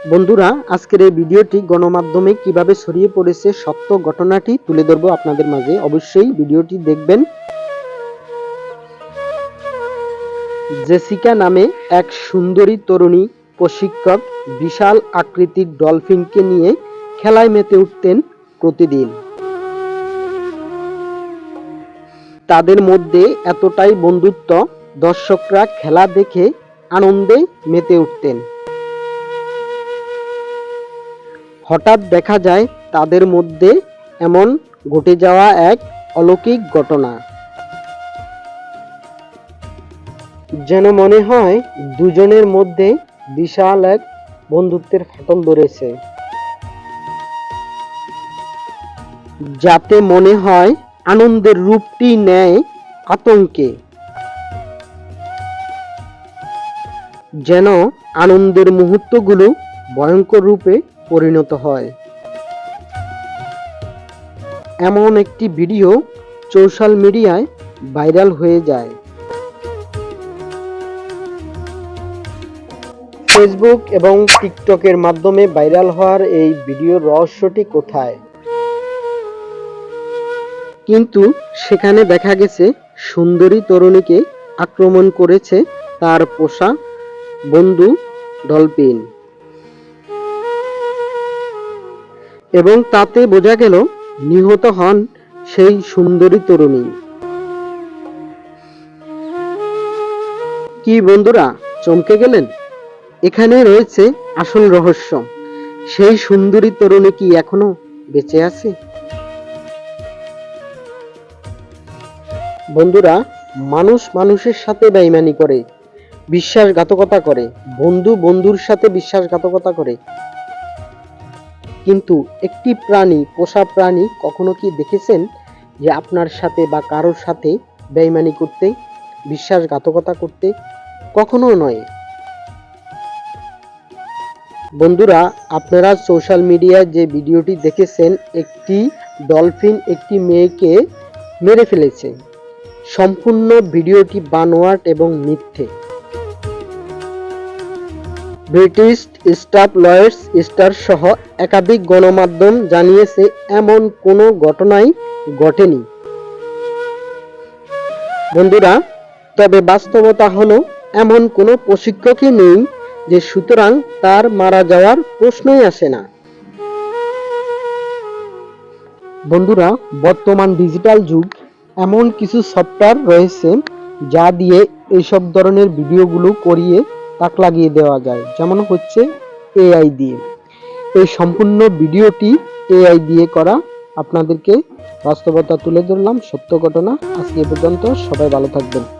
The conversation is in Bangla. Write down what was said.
বন্ধুরা, আজকের এই ভিডিওটি গণমাধ্যমে কীভাবে ছড়িয়ে পড়েছে সত্য ঘটনাটি তুলে ধরবো আপনাদের মাঝে। অবশ্যই ভিডিওটি দেখবেন। জেসিকা নামে এক সুন্দরী তরুণী প্রশিক্ষক বিশাল আকৃতির ডলফিনকে নিয়ে খেলায় মেতে উঠতেন প্রতিদিন। তাদের মধ্যে এতটাই বন্ধুত্ব, দর্শকরা খেলা দেখে আনন্দে মেতে উঠতেন। হঠাৎ দেখা যায় তাদের মধ্যে এমন ঘটে যাওয়া এক অলৌকিক ঘটনা। যেন মনে হয় দুজনের মধ্যে বিশাল এক বন্ধুত্বের ফাটল ধরেছে। যাতে মনে হয় আনন্দের রূপটি নেয় আতঙ্কে। যেন আনন্দের মুহূর্তগুলো ভয়ঙ্কর রূপে পরিণত হয়। এমন একটি ভিডিও সোশ্যাল মিডিয়ায় ভাইরাল হয়ে যায়। ফেসবুক এবং টিকটকের মাধ্যমে ভাইরাল হওয়ার এই ভিডিওর রহস্যটি কোথায়? কিন্তু সেখানে দেখা গেছে, সুন্দরী তরুণীকে আক্রমণ করেছে তার পোষা বন্ধু ডলফিন। এবং তাতে বোঝা গেল নিহত হন সেই সুন্দরী তরুণী। কি বন্ধুরা, চমকে গেলেন? এখানে রয়েছে আসল রহস্য। সেই সুন্দরী তরুণী কি এখনও বেঁচে আছে? বন্ধুরা, মানুষ মানুষের সাথে বেইমানি করে, বিশ্বাসঘাতকতা করে, বন্ধু বন্ধুর সাথে বিশ্বাসঘাতকতা করে কিন্তু একটি প্রাণী, পোষা প্রাণী কখনো কি দেখেছেন যে আপনার সাথে বা কারোর সাথে বেইমানি করতে, বিশ্বাসঘাতকতা করতে? কখনো নয়। বন্ধুরা, আপনারা সোশ্যাল মিডিয়ায় যে ভিডিওটি দেখেছেন, একটি ডলফিন একটি মেয়েকে মেরে ফেলেছে। সম্পূর্ণ ভিডিওটি বানোয়াট এবং মিথ্যে। ব্রিটিশ স্টাফ লয়ার্স স্টার সহ একাধিক গণমাধ্যম জানিয়েছে, এমন কোনো ঘটনাই ঘটেনি। বন্ধুরা, তবে বাস্তবতা হলো, এমন কোনো প্রশিক্ষকই নেই যে সুতরাং তার মারা যাওয়ার প্রশ্নই আসে না। বন্ধুরা, বর্তমান ডিজিটাল যুগ, এমন কিছু সফটওয়্যার রয়েছে যা দিয়ে এইসব ধরনের ভিডিওগুলো করিয়ে তাক লাগিয়ে দেওয়া যায়। যেমন হচ্ছে এআই দিয়ে। এই সম্পূর্ণ ভিডিওটি এআই দিয়ে করা। আপনাদেরকে বাস্তবতা তুলে ধরলাম। সত্য ঘটনা আজকে পর্যন্ত। সবাই ভালো থাকবেন।